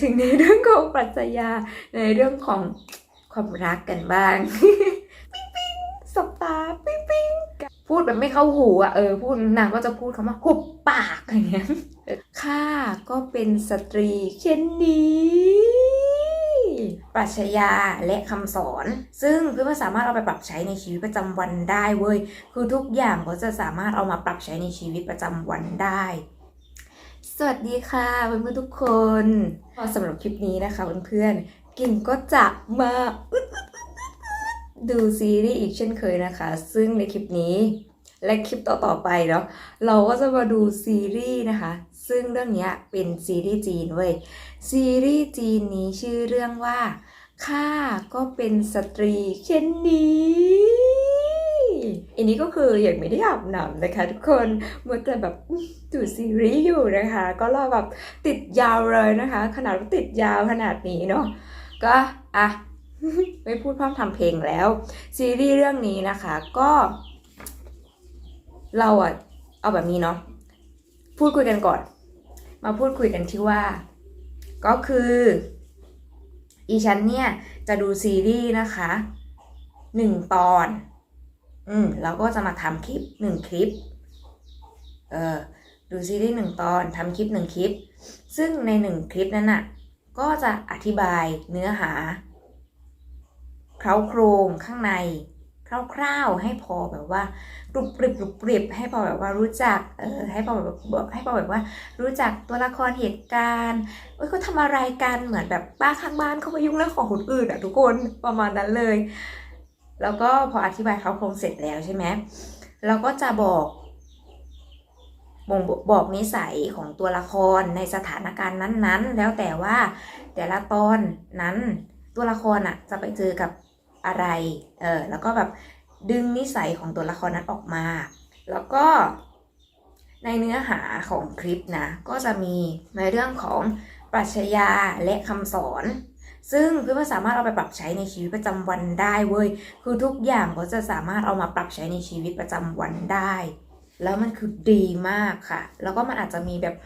ถึงในเรื่องของปรัชญาในเรื่องของความรักกันบ้าง ปิ๊งปิ๊งสบตาปิ๊งปิ๊งพูดแบบไม่เข้าหูอะเออพูดนางก็จะพูดคำว่าหุบปากอะไรเงี้ยข้าก็เป็นสตรีเช่นนี้ปรัชญาและคำสอน ซึ่งเพื่อนสามารถเอาไปปรับใช้ในชีวิตประจำวันได้เว้ย คือทุกอย่างก็จะสามารถเอามาปรับใช้ในชีวิตประจำวันได้ สวัสดีค่ะเพื่อนๆทุกคนก็สำหรับคลิปนี้นะคะเพื่อนๆกิ่งก็จะมาดูซีรีส์อีกเช่นเคยนะคะ ซึ่งในคลิปนี้และคลิปต่อๆไปเนาะเราก็จะมาดูซีรีส์นะคะ ซึ่งเรื่องนี้เป็นซีรีส์จีนเว้ยซีรีส์จีนนี้ชื่อเรื่องว่าข้าก็เป็นสตรีเช่นนี้ อันนี้ก็คืออยังไม่ได้อาบน้ำนะคะ ทุกคนเมื่อแต่แบบดูซีรีส์อยู่นะคะ ก็รอแบบติดยาวเลยนะคะ ขนาดติดยาวขนาดนี้เนาะก็อะไม่พูดพร่ำทำเพลงแล้ว ซีรีส์เรื่องนี้นะคะก็ เราอะเอาแบบนี้เนาะพูดคุยกันก่อน มาพูดคุยกันที่ว่า ก็คืออีฉันเนี่ยจะดูซีรีส์นะคะหนึ่งตอน อืมเราก็จะมาทำคลิปหนึ่งคลิป เออดูซีรีส์หนึ่งตอนทำคลิปหนึ่งคลิป ซึ่งในหนึ่งคลิปนั้นน่ะ ก็จะอธิบายเนื้อหาเคล้าโครงข้างในคร่าวๆให้พอแบบว่ากรุบกริบกรุบกริบให้พอแบบว่ารู้จักเออให้พอแบบให้พอแบบว่า รู้จักตัวละครเหตุการณ์เอ้ยเขาทำอะไรกันเหมือนแบบป้าข้างบ้านเขามายุ่งเรื่องของคนอื่นอะทุกคนประมาณนั้นเลย แล้วก็พออธิบายเขาโครงเสร็จแล้วใช่ไหมเราก็จะบอกบ่งบอกนิสัยของตัวละครในสถานการณ์นั้นๆ แล้วแต่ว่าแต่ละตอนนั้นตัวละครอะจะไปเจอกับอะไร เออแล้วก็แบบดึงนิสัยของตัวละครนั้นออกมา แล้วก็ในเนื้อหาของคลิปนะ ก็จะมีในเรื่องของปรัชญาและคำสอน ซึ่งเพื่อนๆสามารถเอาไปปรับใช้ในชีวิตประจำวันได้เว้ย คือทุกอย่างก็จะสามารถเอามาปรับใช้ในชีวิตประจำวันได้ แล้วมันคือดีมากค่ะ แล้วก็มันอาจจะมีแบบ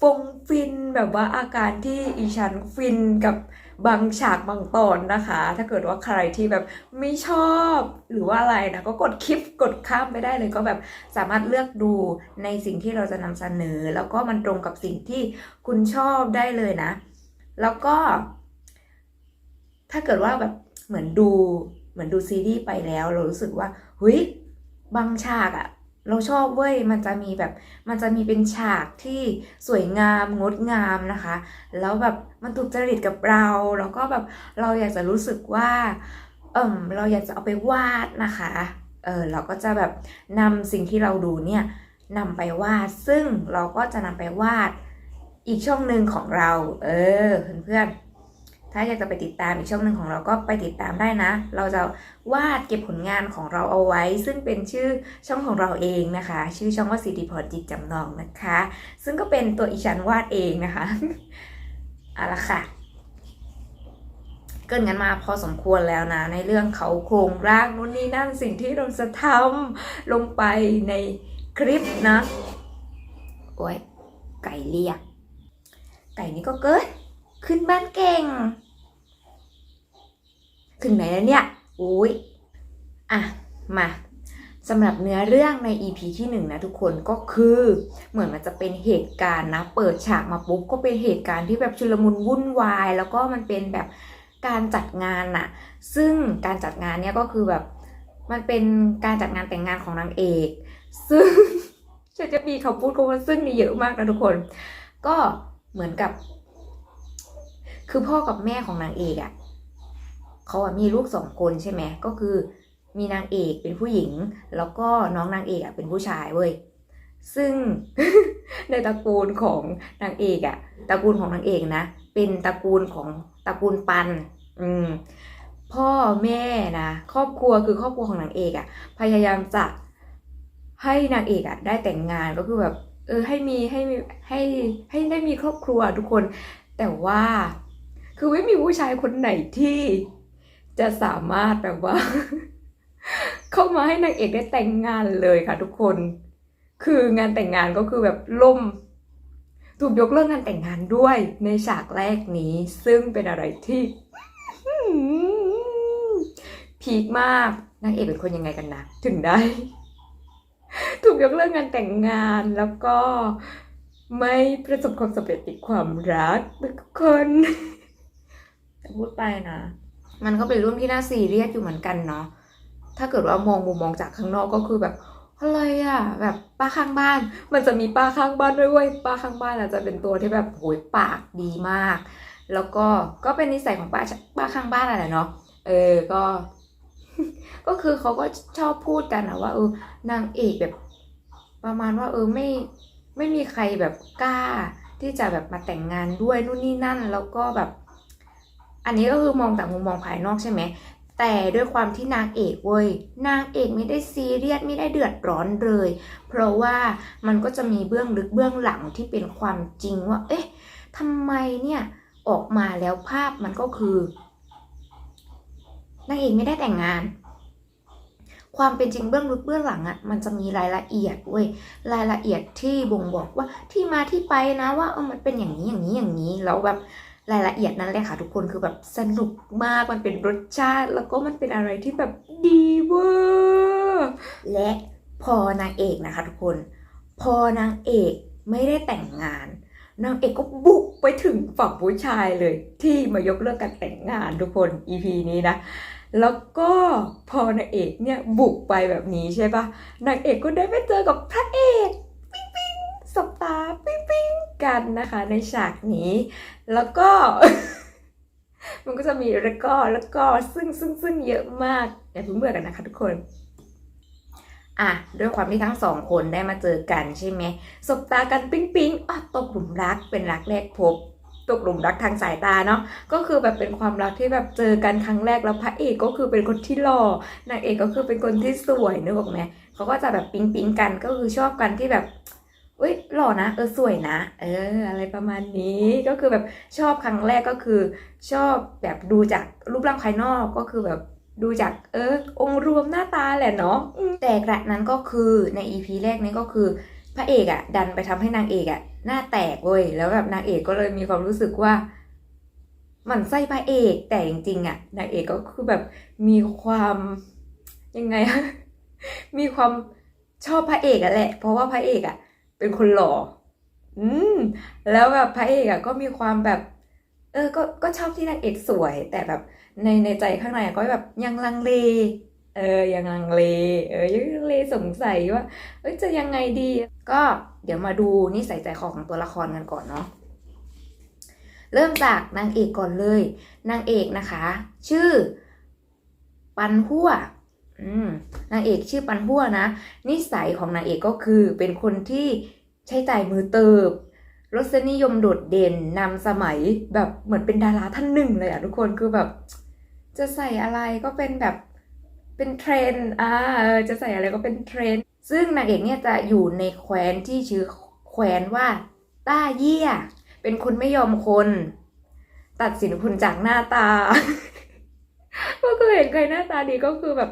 ฟงฟินแบบว่าอาการที่อีฉันฟินกับบางฉากบางตอนนะคะ ถ้าเกิดว่าใครที่แบบไม่ชอบหรือว่าอะไรนะก็กดคลิปกดข้ามไปได้เลยก็แบบสามารถเลือกดูในสิ่งที่เราจะนำเสนอ แล้วก็มันตรงกับสิ่งที่คุณชอบได้เลยนะ แล้วก็ ถ้าเกิดว่าแบบเหมือนดูเหมือนดูซีรีส์ไปแล้ว เรารู้สึกว่าเฮ้ยบางฉากอะเราชอบเว้ยมันจะมีแบบมันจะมีเป็นฉากที่สวยงามงดงามนะคะ แล้วแบบมันถูกจริตกับเราแล้วก็แบบเราอยากจะรู้สึกว่าเอิมเราอยากจะเอาไปวาดนะคะเออเราก็จะแบบนำสิ่งที่เราดูเนี่ยนำไปวาดซึ่งเราก็จะนำไปวาดอีกช่องหนึ่งของเรา เออเพื่อนๆ ถ้าอยากจะไปติดตามอีกช่องหนึ่งของเราก็ไปติดตามได้นะ เราจะวาดเก็บผลงานของเราเอาไว้ ซึ่งเป็นชื่อช่องของเราเองนะคะ ชื่อช่องว่าสิริพรจิตจำนองนะคะ ซึ่งก็เป็นตัวอีชันวาดเองนะคะเอาละค่ะเกินกันมาพอสมควรแล้วนะ ในเรื่องเขาโครงร่างนู่นนี่นั่นสิ่งที่เราจะทำลงไปในคลิปนะ โอ้ยไก่เรียก ไก่นี่ก็เกิด ขึ้นบ้านเก่ง ถึงไหนแล้วเนี่ยอุ้ยอะ มาสำหรับเนื้อเรื่องใน EP ที่หนึ่งนะทุกคนก็คือเหมือนมันจะเป็นเหตุการณ์นะ เปิดฉากมาปุ๊บก็เป็นเหตุการณ์ที่แบบชุลมุนวุ่นวาย แล้วก็มันเป็นแบบการจัดงานน่ะ ซึ่งการจัดงานเนี่ยก็คือแบบมันเป็นการจัดงานแต่งงานของนางเอก ซึ่งฉันจะมีคำพูดคำว่าซึ่งนี่เยอะมากนะทุกคน ก็เหมือนกับ คือพ่อกับแม่ของนางเอกอะ่ะเขาอะมีลูกสองคนใช่ไหมก็คือ มีนางเอกเป็นผู้หญิง แล้วก็น้องนางเอกอะ่ะเป็นผู้ชายเว้ยซึ่งในตระกูลของนางเอกอะ่ะตระกูลของนางเอกนะเป็นตระกูลของตระกูลปัน อืมพ่อแม่นะครอบครัวคือครอบครัวของนางเอกอะ่ะพยายามจะให้นางเอกอะ่ะได้แต่งงานก็คือแบบ เออให้มีให้มีให้ให้ได้มีครอบครัวทุกคน แต่ว่า คือไม่มีผู้ชายคนไหนที่จะสามารถแบบว่า เข้ามาให้นางเอกได้แต่งงานเลยค่ะ ทุกคน คืองานแต่งงานก็คือแบบล่มถูกยกเลิกงานแต่งงานด้วยในฉากแรกนี้ ซึ่งเป็นอะไรที่พีคมากนางเอกเป็นคนยังไงกันนะถึงได้ ถูกยกเลิกงานแต่งงานแล้วก็ไม่ประสบความสำเร็จในความรักทุกคน พูดไปนะ มันก็เป็นเรื่องที่น่าซีเรียสอยู่เหมือนกันเนาะถ้าเกิดว่ามองมุมมองจากข้างนอกก็คือแบบอะไรอะแบบป้าข้างบ้าน มันจะมีป้าข้างบ้านด้วยเว้ยป้าข้างบ้านอาจจะเป็นตัวที่แบบโหยปากดีมาก แล้วก็ก็เป็นนิสัยของป้าป้าข้างบ้านอะไรเนาะเออก็ ก็คือเขาก็ชอบพูดกันนะว่าเออนางเอกแบบ ประมาณว่า เออไม่ไม่มีใครแบบกล้า ที่จะแบบมาแต่งงานด้วยนู่นนี่นั่น แล้วก็แบบ อันนี้ก็คือมองจากมุมมองภายนอกใช่ไหมแต่ด้วยความที่นางเอกเว้ยนางเอกไม่ได้ซีเรียสไม่ได้เดือดร้อนเลย เพราะว่ามันก็จะมีเบื้องลึกเบื้องหลังที่เป็นความจริงว่า เอ๊ะทำไมเนี่ยออกมาแล้วภาพมันก็คือนางเอกไม่ได้แต่งงาน ความเป็นจริงเบื้องลึกเบื้องหลังอะ่ะมันจะมีรายละเอียดเว้ยรายละเอียดที่บ่งบอกว่าที่มาที่ไปนะว่าเออมันเป็นอย่างนี้อย่างนี้อย่างนี้แล้วแบบ รายละเอียดนั้นเลยค่ะทุกคนคือแบบสนุกมากมันเป็นรสชาติ แล้วก็มันเป็นอะไรที่แบบดีเวอร์และพอนางเอกนะคะ ทุกคน พอนางเอกไม่ได้แต่งงานนางเอกก็บุกไปถึงฝั่งผู้ชายเลย ที่มายกเลิกการแต่งงานทุกคน EP นี้นะ แล้วก็พอนางเอกเนี่ยบุกไปแบบนี้ใช่ปะนางเอกก็ได้ไปเจอกับพระเอก ปิ๊งปิ๊งสบตาปิ๊งปิ๊ง กันนะคะในฉากนี้ แล้วก็ มันก็จะมีแล้วก็แล้วก็ซึ่งซึ่งซึ่งเยอะมากอย่าเพิ่งเบื่อกันนะคะทุกคนอะด้วยความที่ทั้งสองคนได้มาเจอกันใช่ไหมสบตากันปิ๊งปิ๊งอะตกหลุมรักเป็นรักแรกพบ ตกหลุมรักทางสายตาเนาะก็คือแบบเป็นความรักที่แบบเจอกันครั้งแรกแล้วพระเอกก็คือเป็นคนที่หล่อนางเอกก็คือเป็นคนที่สวยนึกออกไหมเขาก็จะแบบปิ๊งปิ๊งกันก็คือชอบกันที่แบบ อุ้ยหล่อนะเออสวยนะ เออ อะไรประมาณนี้ก็คือแบบชอบครั้งแรกก็คือ ชอบแบบดูจากรูปร่างภายนอกก็คือแบบดูจากเออ องค์รวมหน้าตาแหละเนาะอืมแต่กระนั้นก็คือในอีพีแรกนี้ก็คือ พระเอกอะดันไปทำให้นางเอกอะหน้าแตกเว้ยแล้วแบบนางเอกก็เลยมีความรู้สึกว่าหมันไส้พระเอกแต่จริงๆอะนางเอกก็คือแบบมีความยังไงอะมีความชอบพระเอกอะแหละ เพราะว่าพระเอกอะ เป็นคนหล่อ อืม แล้วแบบพระเอกอะก็มีความแบบ เออ ก็ก็ชอบที่นางเอกสวย แต่แบบในในใจข้างในก็แบบยังลังเล เออ ยังลังเล เออ ยังลังเลสงสัยว่า เอ้ยจะยังไงดี ก็เดี๋ยวมาดูนิสัยใจคอของตัวละครกันก่อนเนาะเริ่มจากนางเอกก่อนเลย นางเอกนะคะ ชื่อ ปันหัว นางเอกชื่อปันหัวนะ นิสัยของนางเอกก็คือเป็นคนที่ใช้จ่ายมือเติบรสนิยมโดดเด่นนำสมัยแบบเหมือนเป็นดาราท่านหนึ่งเลยอะทุกคนคือแบบ จะใส่อะไรก็เป็นแบบเป็นเทรนด์อ่าจะใส่อะไรก็เป็นเทรนด์ซึ่งนางเอกเนี่ยจะอยู่ในแคว้นที่ชื่อแคว้นว่าต้าเยี่ย เป็นคนไม่ยอมคน ตัดสินคนจากหน้าตาก็คือเห็นใครหน้าตาดีก็คือแบบ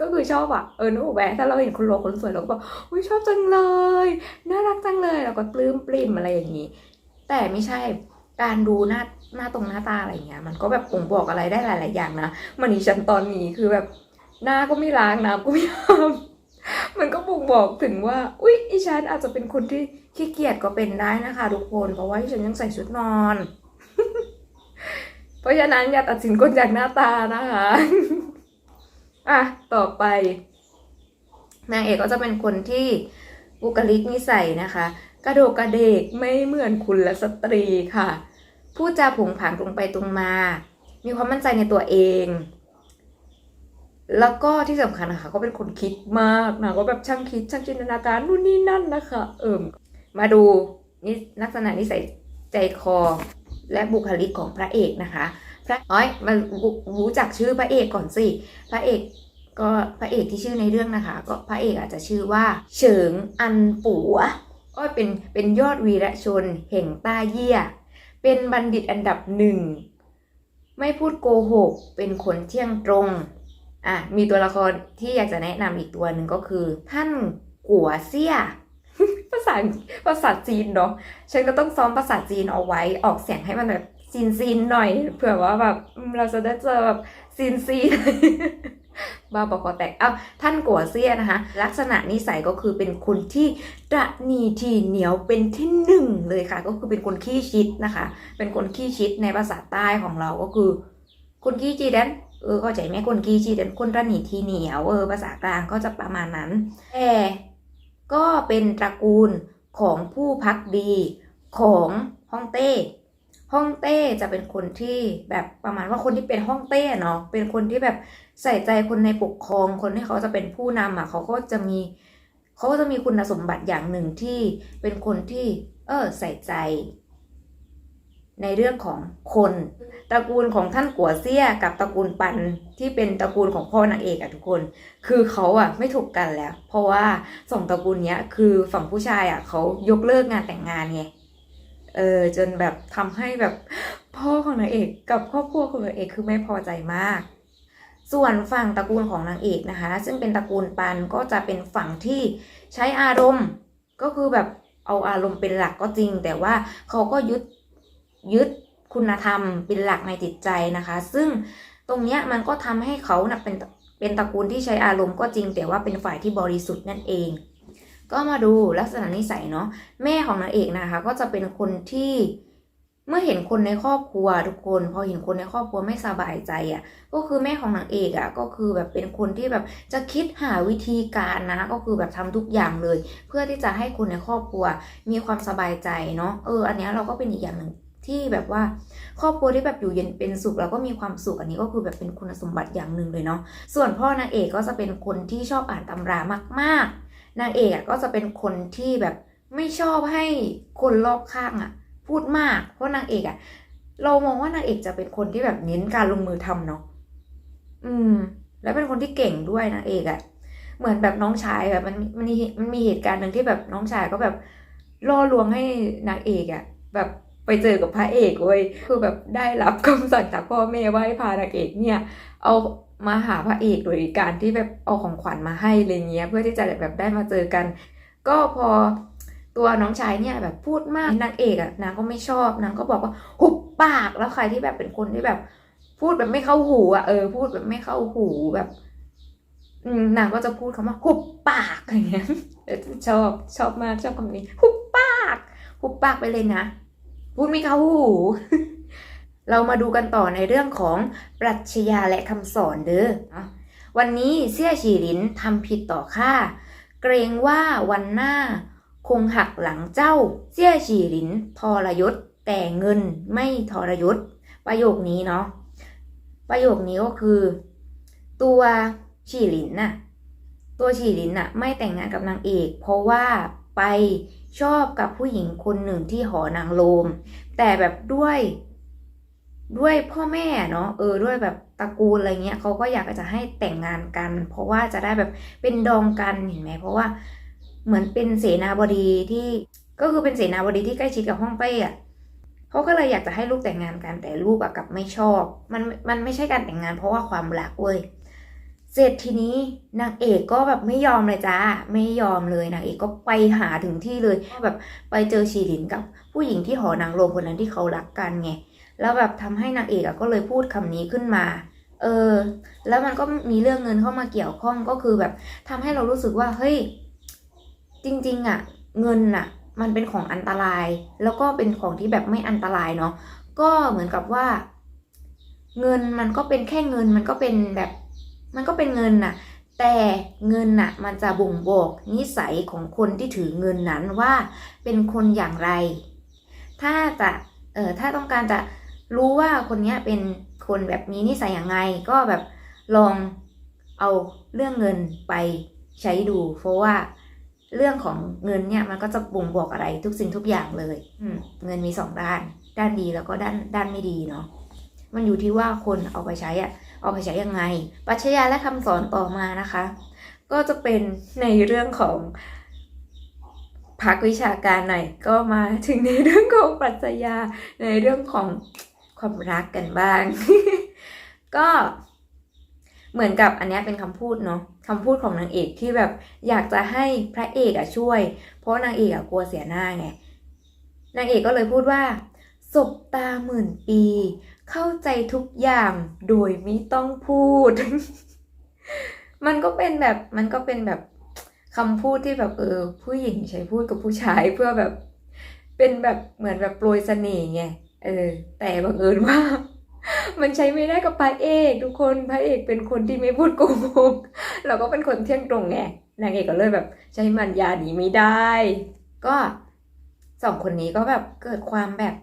ก็คือชอบอะเออนึกออกไหมถ้าเราเห็นคนหล่อคนสวยเราก็บอกอุ้ยชอบจังเลย น่ารักจังเลยเราก็ปลื้มปริ่มอะไรอย่างนี้ แต่ไม่ใช่การดูหน้าหน้าตรงหน้าตาอะไรเงี้ย มันก็แบบบ่งบอกอะไรได้หลาย ๆ อย่างนะมันอีฉันตอนนี้คือแบบหน้าก็ไม่ล้างน้ำก็ไม่อาบมันก็บ่งบอกถึงว่า อุ๊ยอีฉันอาจจะเป็นคนที่ขี้เกียจก็เป็นได้นะคะทุกคน เพราะว่าอีฉันยังใส่ชุดนอน เพราะฉะนั้นอย่าตัดสินคนจากหน้าตานะคะ อะต่อไป นางเอกก็จะเป็นคนที่บุคลิกนิสัยนะคะ กระโดกกระเดกไม่เหมือนคุณและสตรีค่ะพูดจาผงผางตรงไปตรงมา มีความมั่นใจในตัวเอง แล้วก็ที่สำคัญนะคะก็เป็นคนคิดมากนะก็แบบช่างคิดช่างจินตนาการนู่นนี่นั่นนะคะ เอิมมาดูนี่ลักษณะนิสัยใจคอและบุคลิกของพระเอกนะคะ พระอ้อยมารู้รู้จักชื่อพระเอกก่อนสิพระเอกก็พระเอกที่ชื่อในเรื่องนะคะ ก็พระเอกอาจจะชื่อว่า เฉิงอันปัวอ้อยเป็นเป็นยอดวีรชนแห่งต้าเยี่ย เป็นบัณฑิตอันดับหนึ่ง ไม่พูดโกหก เป็นคนเที่ยงตรงอะมีตัวละครที่อยากจะแนะนำอีกตัวหนึ่งก็คือ ท่านกัวเซี่ยภาษาภาษาจีนเนาะฉันก็ต้องซ้อมภาษาจีนเอาไว้ออกเสียงให้มันแบบ ซีนซีนหน่อย เผื่อว่าแบบเราจะได้เจอแบบซีนซีนบ้าบอกคอแตก เอ้า ท่านกัวเซียนะคะ ลักษณะนิสัยก็คือเป็นคนที่ตระหนีทีเหนียวเป็นที่หนึ่งเลยค่ะ ก็คือเป็นคนขี้ชิดนะคะ เป็นคนขี้ชิดในภาษาใต้ของเราก็คือ คนขี้จีดันเออเข้าใจไหมคนขี้จีดันคนตระหนีทีเหนียวเออภาษากลางก็จะประมาณนั้นแต่ก็เป็นตระกูลของผู้พักดีของฮ่องเต้ ฮ่องเต้จะเป็นคนที่แบบประมาณว่าคนที่เป็นฮ่องเต้เนาะเป็นคนที่แบบใส่ใจคนในปกครอง คนที่เขาจะเป็นผู้นำอะเขาก็จะมีเขาก็จะมีคุณสมบัติอย่างหนึ่งที่เป็นคนที่ เออใส่ใจ ในเรื่องของคนตระกูลของท่านกัวเซี่ยกับตระกูลปันที่เป็นตระกูลของพ่อนางเอกอะทุกคน คือเขาอะไม่ถูกกันแล้ว เพราะว่าสองตระกูลเนี้ยคือฝั่งผู้ชายอะเขายกเลิกงานแต่งงานไง เออจนแบบทำให้แบบพ่อของนางเอกกับครอบครัวของนางเอกคือไม่พอใจมาก ส่วนฝั่งตระกูลของนางเอกนะคะ ซึ่งเป็นตระกูลปันก็จะเป็นฝั่งที่ใช้อารมณ์ก็คือแบบเอาอารมณ์เป็นหลักก็จริง แต่ว่าเขาก็ยึดยึดคุณธรรมเป็นหลักในจิตใจนะคะ ซึ่งตรงเนี้ยมันก็ทำให้เขานะเป็นเป็นตระกูลที่ใช้อารมณ์ก็จริง แต่ว่าเป็นฝ่ายที่บริสุทธิ์นั่นเอง ก็มาดูลักษณะนิสัยเนาะแม่ของนางเอกนะคะ ก็จะเป็นคนที่เมื่อเห็นคนในครอบครัวทุกคน พอเห็นคนในครอบครัวไม่สบายใจอะ่ะ ก็คือแม่ของนางเอกอะ่ะ ก็คือแบบเป็นคนที่แบบจะคิดหาวิธีการนะ ก็คือแบบทำทุกอย่างเลย เพื่อที่จะให้คนในครอบครัวมีความสบายใจเนาะเออ อันนี้เราก็เป็นอีกอย่างหนึ่งที่แบบว่าครอบครัวที่แบบอยู่เย็นเป็นสุขแล้วก็มีความสุขอันนี้ก็คือแบบเป็นคุณสมบัติอย่างหนึ่งเลยเนาะส่วนพ่อนางเอกก็จะเป็นคนที่ชอบอ่านตำรามาก ๆ นางเอกอะก็จะเป็นคนที่แบบไม่ชอบให้คนรอบข้างอะ พูดมาก เพราะนางเอกอะ เรามองว่านางเอกจะเป็นคนที่แบบเน้นการลงมือทำเนาะอืม แล้วเป็นคนที่เก่งด้วยนางเอกอะ เหมือนแบบน้องชายแบบมันมันมีมันมีเหตุการณ์หนึ่งที่แบบน้องชายก็แบบล่อลวงให้นางเอกอะ แบบไปเจอกับพระเอกเว้ยคือแบบได้รับคำสั่งจากพ่อแม่ว่าให้พานางเอกเนี่ย เอา มาหาพระเอกโดยการที่แบบเอาของขวัญมาให้อะไรเงี้ย เพื่อที่จะแบบได้มาเจอกัน ก็พอตัวน้องชายเนี่ยแบบพูดมากนางเอกอะนางก็ไม่ชอบนางก็บอกว่าหุบปากแล้วใครที่แบบเป็นคนที่แบบ พูดแบบไม่เข้าหูอะเออพูดแบบไม่เข้าหูแบบนางก็จะพูดคำว่าหุบปากอะไรเงี้ยชอบชอบมากชอบคำนี้หุบปากหุบปากไปเลยนะพูดไม่เข้าหู เรามาดูกันต่อในเรื่องของปรัชญาและคำสอนเด้ออะวันนี้เสี่ยฉีหลินทำผิดต่อข้าเกรงว่าวันหน้า คงหักหลังเจ้า เสี่ยฉีหลินทรยศแต่เงินไม่ทรยศ ประโยคนี้เนาะประโยคนี้ก็คือ ตัวฉีหลินน่ะตัวฉีหลินน่ะไม่แต่งงานกับนางเอก เพราะว่าไปชอบกับผู้หญิงคนหนึ่งที่หอนางโลม แต่แบบด้วย ด้วยพ่อแม่เนาะเออด้วยแบบตระกูลอะไรเงี้ยเขาก็อยากจะให้แต่งงานกัน เพราะว่าจะได้แบบเป็นดองกันเห็นไหมเพราะว่าเหมือนเป็นเสนาบดีที่ก็คือเป็นเสนาบดีที่ใกล้ชิดกับฮ่องเต้อะเขาก็เลยอยากจะให้ลูกแต่งงานกันแต่ลูกอะกับไม่ชอบ มันมันไม่ใช่การแต่งงานเพราะว่าความรักเว้ยเสร็จทีนี้นางเอกก็แบบไม่ยอมเลยจ้าไม่ยอมเลยนางเอกก็ไปหาถึงที่เลยแบบไปเจอชีหลินกับผู้หญิงที่หอนางโรมคนนั้นที่เขารักกันไง แล้วแบบทำให้นางเอกอก็เลยพูดคำนี้ขึ้นมา เออ แล้วมันก็มีเรื่องเงินเข้ามาเกี่ยวข้องก็คือแบบทำให้เรารู้สึกว่าเฮ้ยจริง ๆอะเงินอะ มันเป็นของอันตราย แล้วก็เป็นของที่แบบไม่อันตรายเนาะก็เหมือนกับว่า เงินมันก็เป็นแค่เงินมันก็เป็นแบบ มันก็เป็นเงินน่ะ แต่เงินน่ะ มันจะบ่งบอกนิสัยของคนที่ถือเงินนั้นว่าเป็นคนอย่างไร ถ้าจะเออถ้าต้องการจะ รู้ว่าคนเนี้ยเป็นคนแบบมีนิสัยอย่างไง ก็แบบลองเอาเรื่องเงินไปใช้ดู เพราะว่าเรื่องของเงินเนี่ยมันก็จะบ่งบอกอะไรทุกสิ่งทุกอย่างเลยอืมเงินมีสองด้าน ด้านดีแล้วก็ด้านด้านไม่ดีเนาะมันอยู่ที่ว่าคนเอาไปใช้อะเอาไปใช้ยังไงปรัชญาและคำสอนต่อมานะคะ ก็จะเป็นในเรื่องของพักวิชาการหน่อยก็มาถึงในเรื่องของปรัชญาในเรื่องของ ความรักกันบ้าง ก็เหมือนกับอันนี้เป็นคำพูดเนาะคำพูดของนางเอกที่แบบอยากจะให้พระเอกอะช่วย เพราะนางเอกอะกลัวเสียหน้าไงนางเอกก็เลยพูดว่าสบตาหมื่นปี เข้าใจทุกอย่างโดยไม่ต้องพูด มันก็เป็นแบบมันก็เป็นแบบคำพูดที่แบบเออ ผู้หญิงใช้พูดกับผู้ชายเพื่อแบบ เป็นแบบเหมือนแบบโปรยเสน่ห์ไง เออ แต่บังเอิญว่า มันใช้ไม่ได้กับพระเอก ทุกคนพระเอกเป็นคนที่ไม่พูดโกหกเราก็เป็นคนเที่ยงตรงไงนางเอกก็เลยแบบ ใช้มันยาหนีไม่ได้ ก็สองคนนี้ก็แบบเกิดความแบบ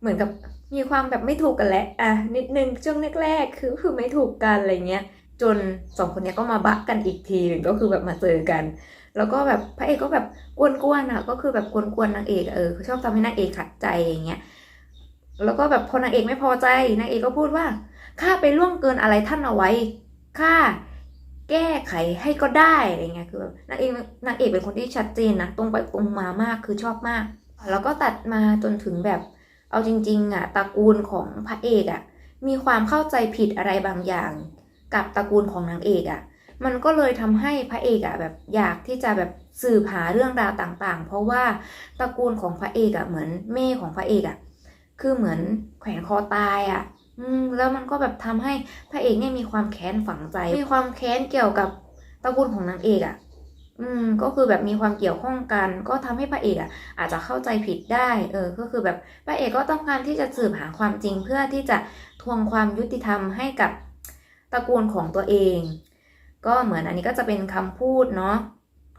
เหมือนกับมีความแบบไม่ถูกกันแหละอะนิดนึงช่วงแรกๆคือคือไม่ถูกกันอะไรเงี้ยจนสองคนนี้ก็มาบักกันอีกทีหนึ่งก็คือแบบมาเจอกัน แล้วก็แบบพระเอกก็แบบกวนๆอะ ก็คือแบบกวนๆนางเอกเออชอบทำให้นางเอกขัดใจอย่างเงี้ยแล้วก็แบบพอนางเอกไม่พอใจนางเอกก็พูดว่าข้าไปล่วงเกินอะไรท่านเอาไว้ข้าแก้ไขให้ก็ได้อะไรเงี้ยคือแบบนางเอกนางเอกเป็นคนที่ชัดเจนนะตรงไปตรงมามากคือชอบมาก แล้วก็ตัดมาจนถึงแบบ เอาจริง ๆอะตระกูลของพระเอกอะมีความเข้าใจผิดอะไรบางอย่าง กับตระกูลของนางเอกอะ มันก็เลยทำให้พระเอกอะแบบอยากที่จะแบบสืบหาเรื่องราวต่างๆ เพราะว่าตระกูลของพระเอกอะเหมือนแม่ของพระเอกอะคือเหมือนแขวนคอตายอะอืมแล้วมันก็แบบทำให้พระเอกเนี่ยมีความแค้นฝังใจ มีความแค้นเกี่ยวกับตระกูลของนางเอกอะอืมก็คือแบบมีความเกี่ยวข้องกัน ก็ทำให้พระเอกอะ อาจจะเข้าใจผิดได้ เออ ก็คือแบบพระเอกก็ต้องการที่จะสืบหาความจริงเพื่อที่จะทวงความยุติธรรมให้กับตระกูลของตัวเอง ก็เหมือนอันนี้ก็จะเป็นคำพูดเนาะ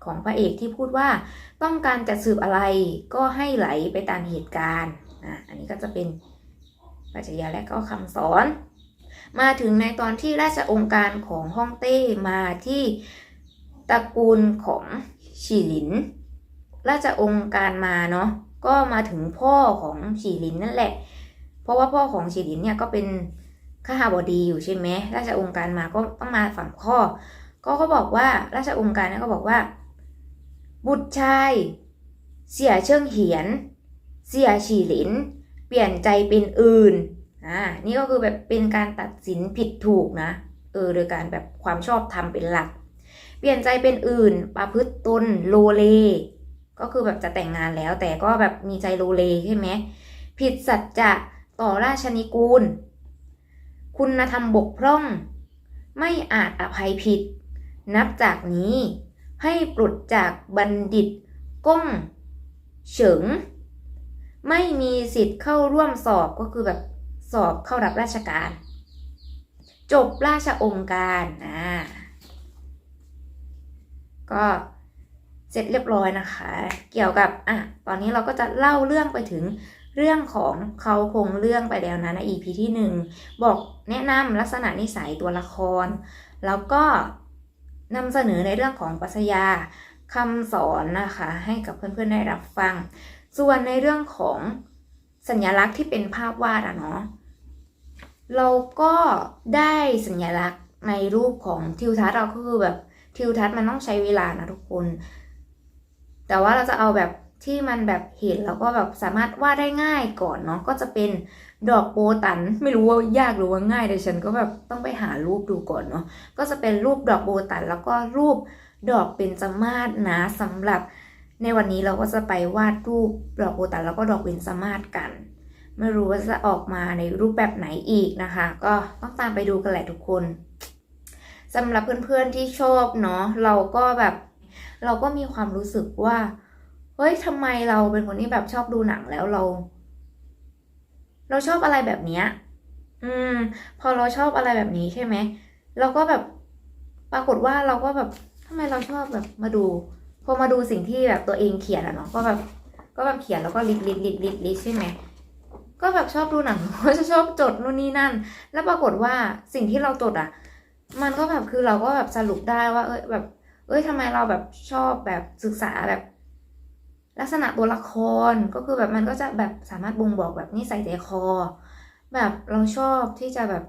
ของพระเอกที่พูดว่าต้องการจะสืบอะไรก็ให้ไหลไปตามเหตุการณ์อะอันนี้ก็จะเป็นปรัชญาและก็คำสอน มาถึงในตอนที่ราชองค์การของฮ่องเต้มาที่ตระกูลของฉีหลิน ราชองค์การมาเนาะก็มาถึงพ่อของฉีหลินนั่นแหละ เพราะว่าพ่อของฉีหลินเนี่ยก็เป็น ข้าบดีอยู่ใช่ไหมราชองค์การมาก็ต้องมาฝั่งพ่อก็เขาบอกว่าราชองค์การนี่ยก็บอกว่า บุตรชาย เสียเชิงเหียน เสียฉีหลิน เปลี่ยนใจเป็นอื่นอ่านี่ก็คือแบบเป็นการตัดสินผิดถูกนะเออโดยการแบบความชอบธรรมเป็นหลัก เปลี่ยนใจเป็นอื่นประพฤติตนโลเล ก็คือแบบจะแต่งงานแล้วแต่ก็แบบมีใจโลเลใช่ไหมผิดสัจจะต่อราชนิกูล คุณธรรมบกพร่อง ไม่อาจอภัยผิด นับจากนี้ให้ปลดจากบัณฑิต ก้ง เฉิง ไม่มีสิทธิ์เข้าร่วมสอบก็คือแบบสอบเข้ารับราชการ จบราชองค์การอ่าก็เสร็จเรียบร้อยนะคะ เกี่ยวกับอะตอนนี้เราก็จะเล่าเรื่องไปถึงเรื่องของเขาคงเรื่องไปแล้วนะใน EP ที่หนึ่งบอก แนะนำลักษณะนิสัยตัวละคร แล้วก็นำเสนอในเรื่องของปรัชญาคำสอนนะคะ ให้กับเพื่อนๆได้รับฟัง ส่วนในเรื่องของสัญลักษณ์ที่เป็นภาพวาดอะเนาะเราก็ได้สัญลักษณ์ในรูปของทิวทัศน์เราก็คือแบบทิวทัศน์มันต้องใช้เวลานะทุกคน แต่ว่าเราจะเอาแบบที่มันแบบเห็นแล้วก็แบบสามารถวาดได้ง่ายก่อนเนาะก็จะเป็น ดอกโบตันไม่รู้ว่ายากหรือว่าง่ายแต่ฉันก็แบบต้องไปหารูปดูก่อนเนาะก็จะเป็นรูปดอกโบตัน แล้วก็รูปดอกเบญจมาศนะสำหรับ ในวันนี้เราก็จะไปวาดรูปดอกโบตัน แล้วก็ดอกเบญจมาศกัน ไม่รู้ว่าจะออกมาในรูปแบบไหนอีกนะคะ ก็ต้องตามไปดูกันแหละทุกคนสำหรับเพื่อนๆที่ชอบเนาะเราก็แบบ เราก็มีความรู้สึกว่าเฮ้ยทำไมเราเป็นคนที่แบบชอบดูหนังแล้วเรา เราชอบอะไรแบบเนี้ยอืม พอเราชอบอะไรแบบนี้ใช่ไหมเราก็แบบปรากฏว่าเราก็แบบทำไมเราชอบแบบมาดู พอมาดูสิ่งที่แบบตัวเองเขียนอะเนาะก็แบบ ก็แบบเขียนแล้วก็ลิดลิดลิดลิดลิดใช่ไหมก็แบบชอบดูหนังก็จะชอบจดนู่นนี่นั่น แล้วปรากฏว่าสิ่งที่เราจดอะมันก็แบบคือเราก็แบบสรุปได้ว่า เอ้ยแบบ เอ้ยทำไมเราแบบชอบแบบศึกษาแบบ ลักษณะตัวละครก็คือแบบมันก็จะแบบสามารถบ่งบอกแบบนิสัยใจคอ แบบเราชอบที่จะแบบ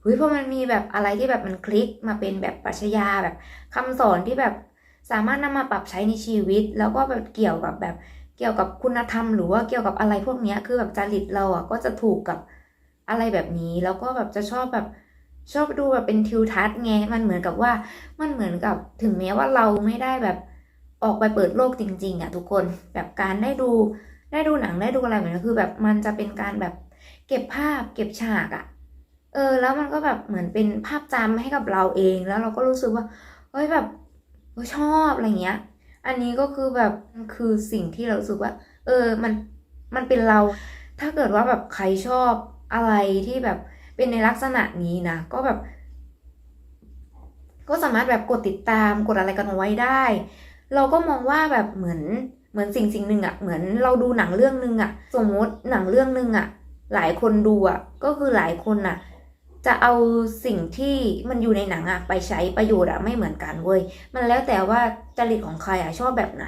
เฮ้ยเพราะมันมีแบบอะไรที่แบบมันคลิกมาเป็นแบบปรัชญาแบบคำสอนที่แบบสามารถนำมาปรับใช้ในชีวิต แล้วก็แบบเกี่ยวกับแบบเกี่ยวกับคุณธรรม หรือว่าเกี่ยวกับอะไรพวกนี้คือแบบจริตเราอะก็จะถูกกับอะไรแบบนี้แล้วก็แบบจะชอบแบบชอบดูแบบเป็นทิวทัศน์ไงมันเหมือนกับว่ามันเหมือนกับถึงแม้ว่าเราไม่ได้แบบ ออกไปเปิดโลกจริง ๆอะทุกคนแบบการได้ดูได้ดูหนังได้ดูอะไรแบบนี้คือ แบบมันจะเป็นการแบบเก็บภาพเก็บฉากอะเออ แล้วมันก็แบบเหมือนเป็นภาพจำให้กับเราเอง แล้วเราก็รู้สึกว่าเฮ้ยแบบชอบอะไรเงี้ย อันนี้ก็คือแบบคือสิ่งที่เราสึกว่า เออมันมันเป็นเรา ถ้าเกิดว่าแบบใครชอบอะไรที่แบบเป็นในลักษณะนี้นะก็แบบ ก็สามารถแบบกดติดตามกดอะไรกันไว้ได้ เราก็มองว่าแบบเหมือนเหมือนสิ่งสิ่งหนึ่งอะเหมือนเราดูหนังเรื่องหนึ่งอะสมมติหนังเรื่องหนึ่งอะหลายคนดูอะก็คือหลายคนอะจะเอาสิ่งที่มันอยู่ในหนังอะไปใช้ประโยชน์อะไม่เหมือนกันเว้ยมันแล้วแต่ว่าจริตของใครอะชอบแบบไหน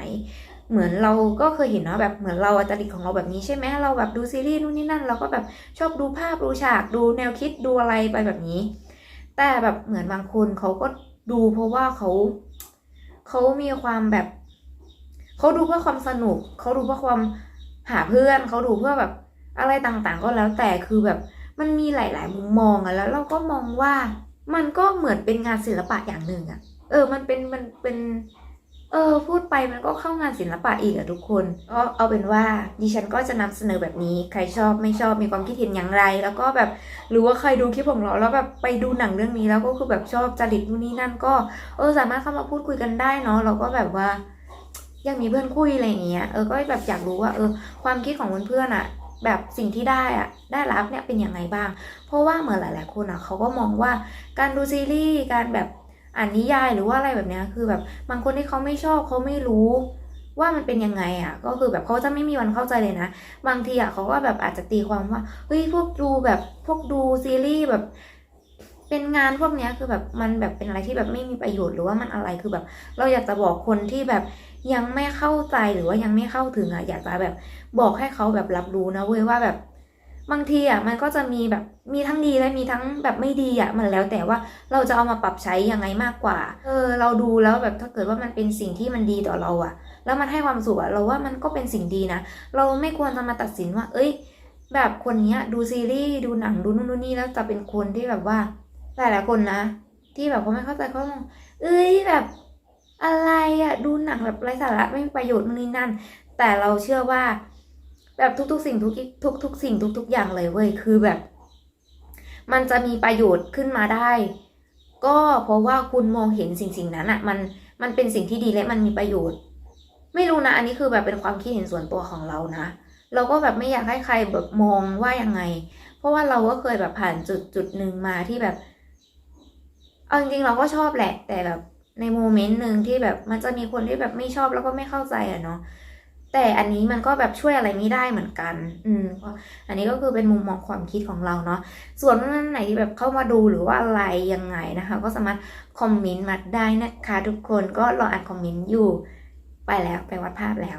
เหมือนเราก็เคยเห็นเนาะแบบเหมือนเราจริตของเราแบบนี้ใช่ไหมเราแบบดูซีรีส์นู่นนี่นั่น เราก็แบบชอบดูภาพดูฉากดูแนวคิดดูอะไรไปแบบนี้ แต่แบบเหมือนบางคนเขาก็ดูเพราะว่าเขา เขามีความแบบเขาดูเพื่อความสนุกเขาดูเพื่อความหาเพื่อนเขาดูเพื่อแบบอะไรต่างๆ ก็แล้วแต่คือแบบมันมีหลาย ๆ มุมมองอะแล้ว เราก็มองว่ามันก็เหมือนเป็นงานศิลปะอย่างหนึ่งอะเออ มันเป็นมันเป็น เออพูดไปมันก็เข้างานศิลปะอีกอะทุกคนก็เอาเป็นว่าดิฉันก็จะนำเสนอแบบนี้ใครชอบไม่ชอบมีความคิดเห็นอย่างไร แล้วก็แบบหรือว่าใครดูคลิปของเราแล้วแบบไปดูหนังเรื่องนี้แล้วก็คือแบบชอบจริตนู่นนี่นั่นก็เออสามารถเข้ามาพูดคุยกันได้เนาะเราก็แบบว่าอยากมีเพื่อนคุยอะไรอย่างเงี้ยเออก็แบบอยากรู้ว่าเออความคิดของเพื่อนๆอะแบบสิ่งที่ได้อะได้รับเนี่ยเป็นยังไงบ้าง เพราะว่าเหมือนหลาย ๆ คนอะเขาก็มองว่าการดูซีรีส์การแบบ อ่านนิยายหรือว่าอะไรแบบนี้คือแบบบางคนที่เขาไม่ชอบเขาไม่รู้ว่ามันเป็นยังไงอะ ก็คือแบบเขาจะไม่มีวันเข้าใจเลยนะ บางทีอะเขาก็แบบอาจจะตีความว่าเฮ้ยพวกดูแบบพวกดูซีรีส์แบบ เป็นงานพวกเนี้ยคือแบบมันแบบเป็นอะไรที่แบบไม่มีประโยชน์หรือว่ามันอะไรคือแบบ เราอยากจะบอกคนที่แบบยังไม่เข้าใจหรือว่ายังไม่เข้าถึงอะอยากจะแบบบอกให้เขาแบบรับรู้นะเว้ยว่าแบบ บางทีอะมันก็จะมีแบบมีทั้งดีและมีทั้งแบบไม่ดีอะมันแล้วแต่ว่าเราจะเอามาปรับใช้ยังไงมากกว่า เออ เราดูแล้วแบบถ้าเกิดว่ามันเป็นสิ่งที่มันดีต่อเราอะ แล้วมันให้ความสุขอะเราว่ามันก็เป็นสิ่งดีนะเราไม่ควรจะมาตัดสินว่า เอ้ย แบบคนเนี้ยดูซีรีส์ดูหนังดูนู่นดูนี่แล้วจะเป็นคนที่แบบว่าหลายหลายคนนะ ที่แบบเขาไม่เข้าใจเขามองเอ้ยแบบอะไรอะดูหนังแบบไร้สาระไม่มีประโยชน์นู่นนี่นั่น แต่เราเชื่อว่า แบบทุกๆ สิ่งทุกทุกทุกๆสิ่งทุก ๆ อย่างเลยเว้ยคือแบบ มันจะมีประโยชน์ขึ้นมาได้ ก็เพราะว่าคุณมองเห็นสิ่งสิ่งนั้นอะมันมันเป็นสิ่งที่ดีและมันมีประโยชน์ ไม่รู้นะอันนี้คือแบบเป็นความคิดเห็นส่วนตัวของเรานะเราก็แบบไม่อยากให้ใครแบบมองว่ายังไง เพราะว่าเราก็เคยแบบผ่านจุดจุดหนึ่งมาที่แบบเอาจริงๆเราก็ชอบแหละ แต่แบบในโมเมนต์หนึ่งที่แบบมันจะมีคนที่แบบไม่ชอบแล้วก็ไม่เข้าใจอะเนาะ แต่อันนี้มันก็แบบช่วยอะไรไม่ได้เหมือนกัน อืมก็อันนี้ก็คือเป็นมุมมองความคิดของเราเนาะ ส่วนท่านไหนที่แบบเข้ามาดูหรือว่าอะไรยังไงนะคะ ก็สามารถคอมเมนต์มาได้นะคะ ทุกคนก็รออ่านคอมเมนต์อยู่ ไปแล้วไปวัดภาพแล้ว